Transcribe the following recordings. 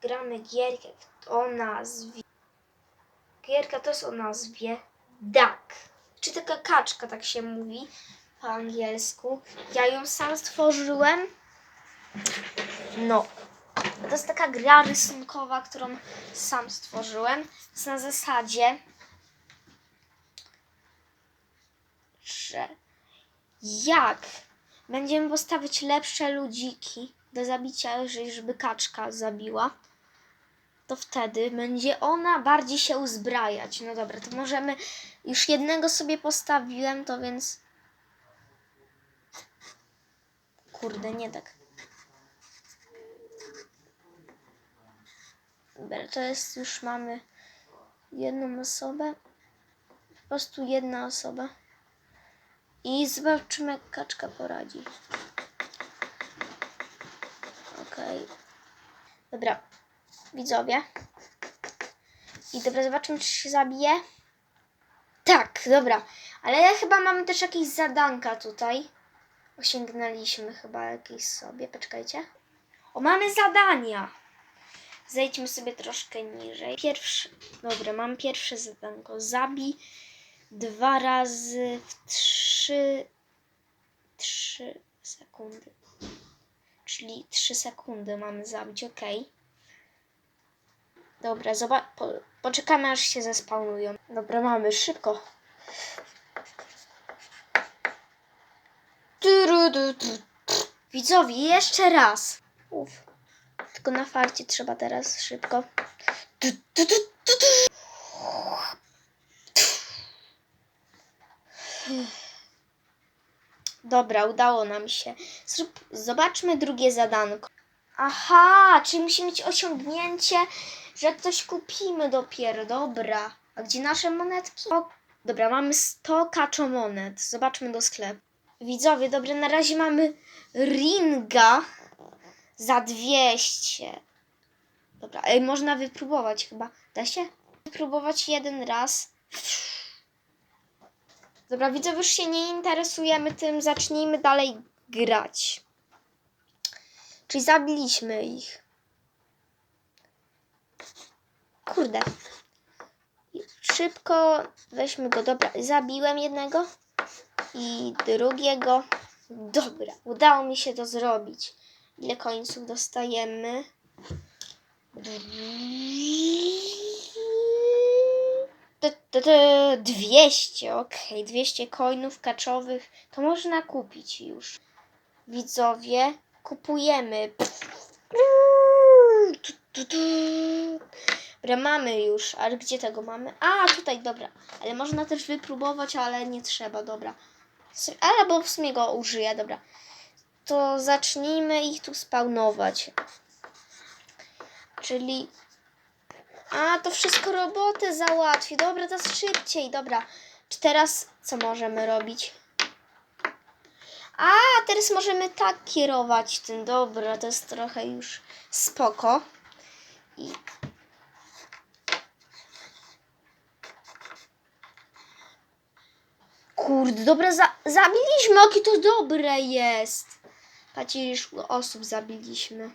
gramy gierkę o nazwie. Gierka to jest o nazwie Duck. Czy taka kaczka, tak się mówi po angielsku. Ja ją sam stworzyłem. No. To jest taka gra rysunkowa, którą sam stworzyłem. Jest na zasadzie, że jak będziemy postawić lepsze ludziki do zabicia, żeby kaczka zabiła, to wtedy będzie ona bardziej się uzbrajać. No dobra, to możemy. Już jednego sobie postawiłem, to więc. Kurde, nie tak. Dobra, to jest już mamy jedną osobę. Po prostu jedna osoba. I zobaczymy, jak kaczka poradzi. Okej. Dobra, widzowie. I dobra, zobaczymy, czy się zabije. Tak, dobra. Ale chyba mamy też jakieś zadanka tutaj. Osiągnęliśmy chyba jakieś sobie. Poczekajcie. O, mamy zadania. Zejdźmy sobie troszkę niżej. Pierwszy. Dobra, mam pierwsze zadanko. Zabij dwa razy w trzy. Trzy sekundy. Czyli trzy sekundy mamy zabić, ok. Dobra, zobacz. Po, poczekamy aż się zespawnują. Dobra, mamy szybko. Widzowie, jeszcze raz. Uf. Tylko na farcie trzeba teraz szybko. Dobra, udało nam się. Zobaczmy drugie zadanko. Aha, czyli musimy mieć osiągnięcie, że coś kupimy dopiero. Dobra. A gdzie nasze monetki? O, dobra, mamy 100 kaczomonet. Zobaczmy do sklepu. Widzowie, dobra, na razie mamy ringa za 200. Dobra, ej, można wypróbować chyba. Da się? Wypróbować jeden raz. Dobra, widzę, już się nie interesujemy tym, zacznijmy dalej grać. Czyli zabiliśmy ich. Kurde. Szybko weźmy go. Dobra, zabiłem jednego i drugiego. Dobra, udało mi się to zrobić. Ile końców dostajemy? T- t- t- 200, okej, 200 coinów kaczowych to można kupić już. Widzowie, kupujemy. Dobra, mamy już, ale gdzie tego mamy? A, tutaj, dobra. Ale można też wypróbować, ale nie trzeba, dobra. Albo w sumie go użyję, dobra. To zacznijmy ich tu spawnować. Czyli a, to wszystko roboty załatwi. Dobra, jest szybciej. Dobra. Czy teraz co możemy robić? A, teraz możemy tak kierować tym. Dobra, to jest trochę już spoko. I... Kurde, dobra, za zabiliśmy. Jakie to dobre jest. Patrzcie, już osób zabiliśmy.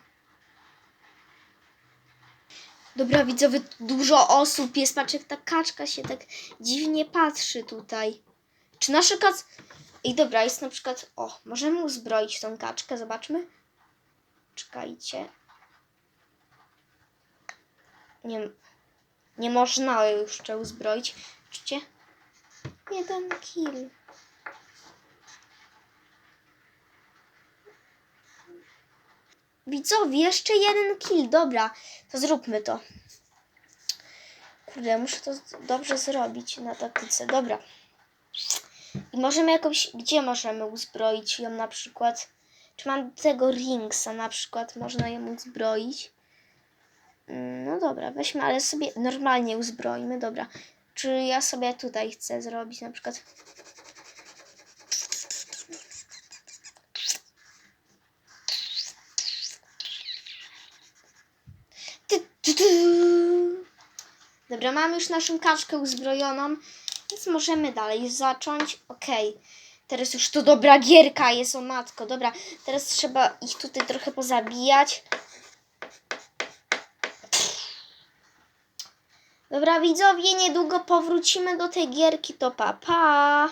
Dobra, widzowie, dużo osób jest. Patrz, jak ta kaczka się tak dziwnie patrzy tutaj. Czy nasza kac... I dobra, jest na przykład... O, możemy uzbroić tą kaczkę, zobaczmy. Czekajcie. Nie, nie można jeszcze uzbroić. Czcie? Jeden kill. Widzowie, jeszcze jeden kill. Dobra, to zróbmy to. Kurde, muszę to dobrze zrobić na taktyce. Dobra. I możemy jakąś... Gdzie możemy uzbroić ją na przykład? Czy mam tego ringsa na przykład? Można ją uzbroić? Mm, No dobra, weźmy, ale sobie normalnie uzbroimy. Dobra. Czy ja sobie tutaj chcę zrobić na przykład... Dobra, mamy już naszą kaczkę uzbrojoną, więc możemy dalej zacząć. Okej. Okay. Teraz już to dobra gierka jest, o matko. Dobra, teraz trzeba ich tutaj trochę pozabijać. Dobra, widzowie, niedługo powrócimy do tej gierki, to pa, pa.